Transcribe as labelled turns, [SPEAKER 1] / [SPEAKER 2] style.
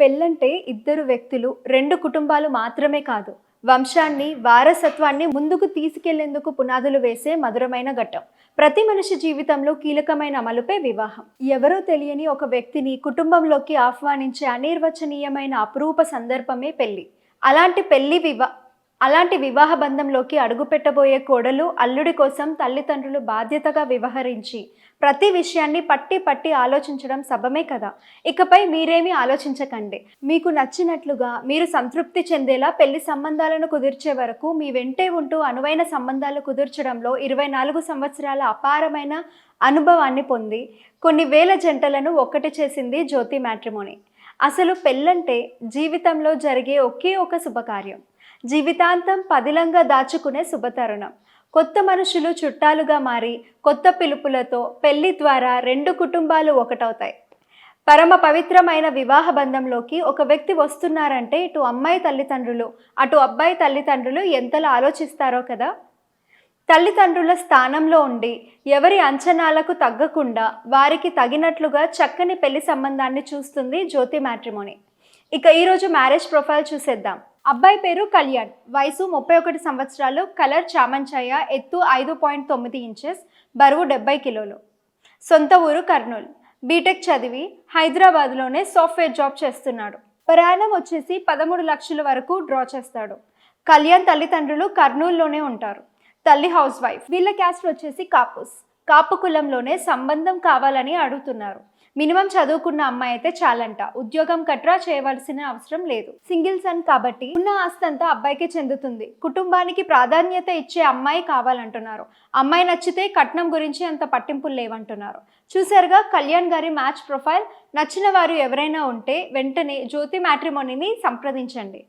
[SPEAKER 1] పెళ్ళంటే ఇద్దరు వ్యక్తులు రెండు కుటుంబాలు మాత్రమే కాదు వంశాన్ని వారసత్వాన్ని ముందుకు తీసుకెళ్ళేందుకు పునాదులు వేసే మధురమైన ఘట్టం. ప్రతి మనిషి జీవితంలో కీలకమైన అమలుపే వివాహం. ఎవరో తెలియని ఒక వ్యక్తిని కుటుంబంలోకి ఆహ్వానించే అనిర్వచనీయమైన అపురూప సందర్భమే పెళ్ళి అలాంటి పెళ్ళి వివా అలాంటి వివాహ బంధంలోకి అడుగుపెట్టబోయే కోడలు అల్లుడి కోసం తల్లిదండ్రులు బాధ్యతగా వ్యవహరించి ప్రతి విషయాన్ని పట్టి పట్టి ఆలోచించడం సబమే కదా. ఇకపై మీరేమీ ఆలోచించకండి. మీకు నచ్చినట్లుగా మీరు సంతృప్తి చెందేలా పెళ్ళి సంబంధాలను కుదిర్చే వరకు మీ వెంటే ఉంటూ అనువైన సంబంధాలు కుదిర్చడంలో ఇరవై నాలుగు సంవత్సరాల అపారమైన అనుభవాన్ని పొంది కొన్ని వేల జంటలను ఒక్కటి చేసింది జ్యోతి మ్యాట్రిమోని. అసలు పెళ్ళంటే జీవితంలో జరిగే ఒకే ఒక శుభకార్యం. జీవితాంతం పదిలంగా దాచుకునే శుభతరుణం. కొత్త మనుషులు చుట్టాలుగా మారి కొత్త పిలుపులతో పెళ్ళి ద్వారా రెండు కుటుంబాలు ఒకటవుతాయి. పరమ పవిత్రమైన వివాహ బంధంలోకి ఒక వ్యక్తి వస్తున్నారంటే ఇటు అమ్మాయి తల్లిదండ్రులు అటు అబ్బాయి తల్లిదండ్రులు ఎంతలా ఆలోచిస్తారో కదా? తల్లిదండ్రుల స్థానంలో ఉండి ఎవరి అంచనాలకు తగ్గకుండా వారికి తగినట్లుగా చక్కని పెళ్ళి సంబంధాన్ని చూస్తుంది జ్యోతి మ్యాట్రిమోని. ఇక ఈరోజు మ్యారేజ్ ప్రొఫైల్ చూసేద్దాం. అబ్బాయి పేరు కళ్యాణ్. వయసు ముప్పై ఒకటి సంవత్సరాలు కలర్ చామంచాయ ఎత్తు ఐదు పాయింట్ తొమ్మిది ఇంచెస్ బరువు డెబ్బై కిలోలు. సొంత ఊరు కర్నూలు. బీటెక్ చదివి హైదరాబాద్లోనే సాఫ్ట్వేర్ జాబ్ చేస్తున్నాడు. ప్రయాణం వచ్చేసి పదమూడు లక్షల వరకు డ్రా చేస్తాడు. కళ్యాణ్ తల్లిదండ్రులు కర్నూలులోనే ఉంటారు. తల్లి హౌస్ వైఫ్. వీళ్ళ క్యాస్ట్ వచ్చేసి కాపుస్. కాపు కులంలోనే సంబంధం కావాలని అడుగుతున్నారు. మినిమం చదువుకున్న అమ్మాయి అయితే చాలంట. ఉద్యోగం కట్రా చేయవలసిన అవసరం లేదు. సింగిల్ సన్ కాబట్టి ఉన్న ఆస్తి అంతా అబ్బాయికి చెందుతుంది. కుటుంబానికి ప్రాధాన్యత ఇచ్చే అమ్మాయి కావాలంటున్నారు. అమ్మాయి నచ్చితే కట్నం గురించి అంత పట్టింపులు లేవంటున్నారు. చూసారుగా కళ్యాణ్ గారి మ్యాచ్ ప్రొఫైల్. నచ్చిన వారు ఎవరైనా ఉంటే వెంటనే జ్యోతి మ్యాట్రిమోనీని సంప్రదించండి.